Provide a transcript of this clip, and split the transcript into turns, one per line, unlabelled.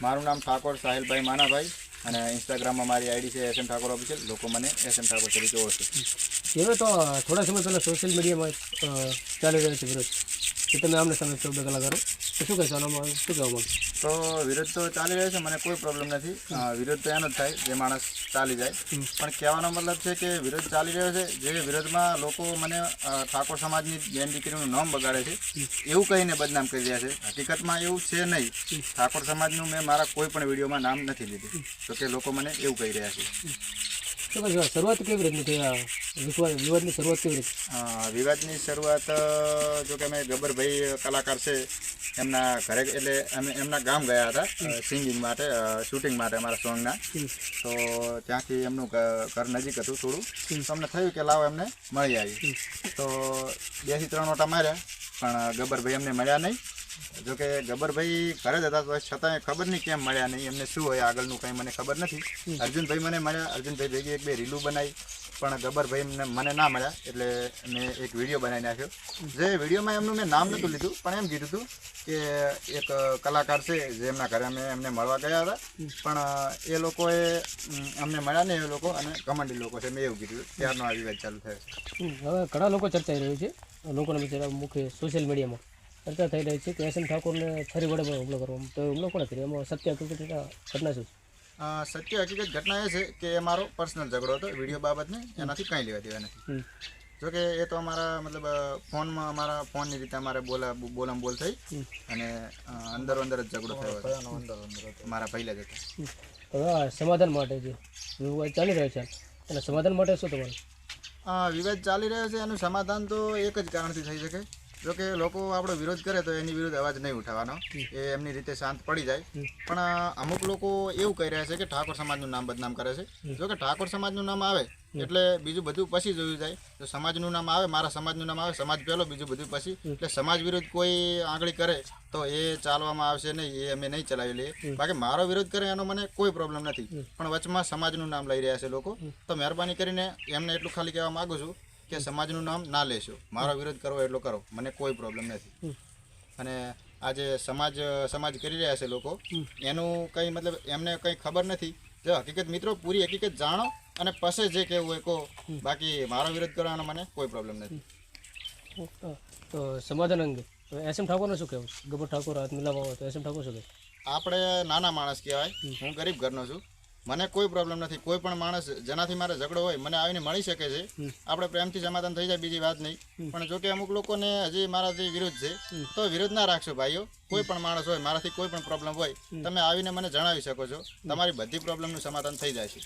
મારું નામ ઠાકોર સાહિલભાઈ માનાભાઈ અને ઇન્સ્ટાગ્રામમાં મારી આઈડી છે એસ એમ ઠાકોર ઓફિશિયલ લોકો મને એસ એમ ઠાકોર તરીકે ઓળખે
હવે તો થોડા સમય પહેલાં સોશિયલ મીડિયામાં ચાલી રહ્યો છે વિરોધ. કે તમે આમને સામે શબ્દ કલાકારો તો શું કહેશો? આનામાં શું કહેવા માંગો
તો વિરોધ તો ચાલી રહ્યો છે મને કોઈ પ્રોબ્લેમ નથી. વિરોધ તો એનો જ થાય જે માણસ ચાલી જાય. પણ કહેવાનો મતલબ છે કે વિરોધ ચાલી રહ્યો છે જે વિરોધમાં લોકો મને ઠાકોર સમાજની બેન દીકરીનું નામ બગાડે છે એવું કહીને બદનામ કરી રહ્યા છે. હકીકતમાં એવું છે નહીં. ઠાકોર સમાજનું મેં મારા કોઈ પણ વિડીયોમાં નામ નથી લીધું. તો કે લોકો મને એવું કહી રહ્યા છે.
શું શરૂઆત કેવી રીતની થઈ? વિવાદની શરૂઆત કેવી રીતે
વિવાદની શરૂઆત જો કે અમે ગબ્બરભાઈ કલાકાર છે એમના ઘરે એટલે અમે એમના ગામ ગયા હતા સિંગિંગ માટે શૂટિંગ માટે અમારા સોંગના. તો ત્યાંથી એમનું ઘર નજીક હતું થોડું. તો અમને થયું કે લાવો એમને મળી આવી તો બેથી ત્રણ ઓટા માર્યા પણ ગબ્બરભાઈ અમને મળ્યા નહીં. જો કે ગબ્બરભાઈ ઘરે જ હતા છતાં છતાંય ખબર નહીં કેમ મળ્યા નહીં. એમને શું હોય આગળનું કંઈ મને ખબર નથી. અર્જુનભાઈ મને મળ્યા. અર્જુનભાઈ ભેગી એક બે રીલું બનાવી. પણ ગબ્બરભાઈ મને મને ના મળ્યા એટલે મેં એક વીડિયો બનાવી નાખ્યો. જે વિડીયોમાં એમનું મેં નામ નહોતું લીધું પણ એમ કીધું હતું કે એક કલાકાર છે જે એમના ઘરે અમે એમને મળવા ગયા હતા. પણ એ લોકોએ અમને મળ્યા નહીં એ લોકો અને કમાન્ડી લોકો છે મેં એવું કીધું. ત્યારનો આ વિવાદ ચાલુ થયો
હવે ઘણા લોકો ચર્ચાઈ રહ્યું છે. લોકોના બિચારા મુખ્ય સોશિયલ મીડિયામાં ચર્ચા થઈ રહી છે કે એસ એમ ઠાકોરને ફરી વડે પણ હુમલો કરવો. તો હુમલો કોણે કર્યો? એમાં સત્ય હકીકત ઘટના શું
સત્ય હકીકત ઘટના એ છે કે એ મારો પર્સનલ ઝઘડો હતો વીડિયો બાબતને. એનાથી કંઈ લેવા દેવા નથી. જોકે એ તો અમારા મતલબ ફોનમાં અમારા ફોનની રીતે અમારે બોલા બોલામ બોલ થઈ અને અંદર અંદર જ ઝઘડો થયો હતો. મારા પહેલા જ હતા
સમાધાન માટે જે વિવાદ ચાલી રહ્યો છે અને સમાધાન માટે શું તમારું?
આ વિવાદ ચાલી રહ્યો છે એનું સમાધાન તો એક જ કારણથી થઈ શકે. જો કે લોકો આપણો વિરોધ કરે તો એની વિરુદ્ધ અવાજ નહીં ઉઠાવવાનો. એ એમની રીતે શાંત પડી જાય. પણ અમુક લોકો એવું કહી રહ્યા છે કે ઠાકોર સમાજનું નામ બદનામ કરે છે. જોકે ઠાકોર સમાજનું નામ આવે એટલે બીજું બધું પછી જોયું જાય. તો સમાજનું નામ આવે મારા સમાજનું નામ આવે સમાજ પહેલો બીજું બધું પછી. એટલે સમાજ વિરુદ્ધ કોઈ આંગળી કરે તો એ ચાલવામાં આવશે નહીં એ અમે નહીં ચલાવી લઈએ. બાકી મારો વિરોધ કરે એનો મને કોઈ પ્રોબ્લેમ નથી. પણ વચમાં સમાજનું નામ લઈ રહ્યા છે લોકો. તો મહેરબાની કરીને એમને એટલું ખાલી કહેવા માગું છું કે સમાજનું નામ ના લેશો. મારો વિરોધ કરવો એટલો કરો. મને કોઈ પ્રોબ્લેમ નથી. અને આજે સમાજ સમાજ કરી રહ્યા છે લોકો એનું કંઈ મતલબ એમને કંઈ ખબર નથી. જો હકીકત મિત્રો પૂરી હકીકત જાણો અને પછી જે કહેવું હોય કહો. બાકી મારો વિરોધ કરવાનો મને કોઈ પ્રોબ્લેમ નથી.
તો સમાધાન અંગે એસ એમ ઠાકોરનું શું કહેવું ગબર ઠાકોર હાથ મિલાવવા તો એસ એમ ઠાકોર શું કહે
આપણે નાના માણસ કહેવાય. હું ગરીબ ઘરનો છું. મને કોઈ પ્રોબ્લેમ નથી. કોઈ પણ માણસ જેનાથી મારે ઝઘડો હોય મને આવીને મળી શકે છે. આપણે પ્રેમથી સમાધાન થઈ જાય બીજી વાત નહીં. પણ જો કે અમુક લોકોને હજી મારાથી વિરુદ્ધ છે. તો વિરુદ્ધ ના રાખશો ભાઈઓ. કોઈ પણ માણસ હોય મારાથી કોઈ પણ પ્રોબ્લેમ હોય તમે આવીને મને જણાવી શકો છો. તમારી બધી પ્રોબ્લેમનું સમાધાન થઈ જાય
છે.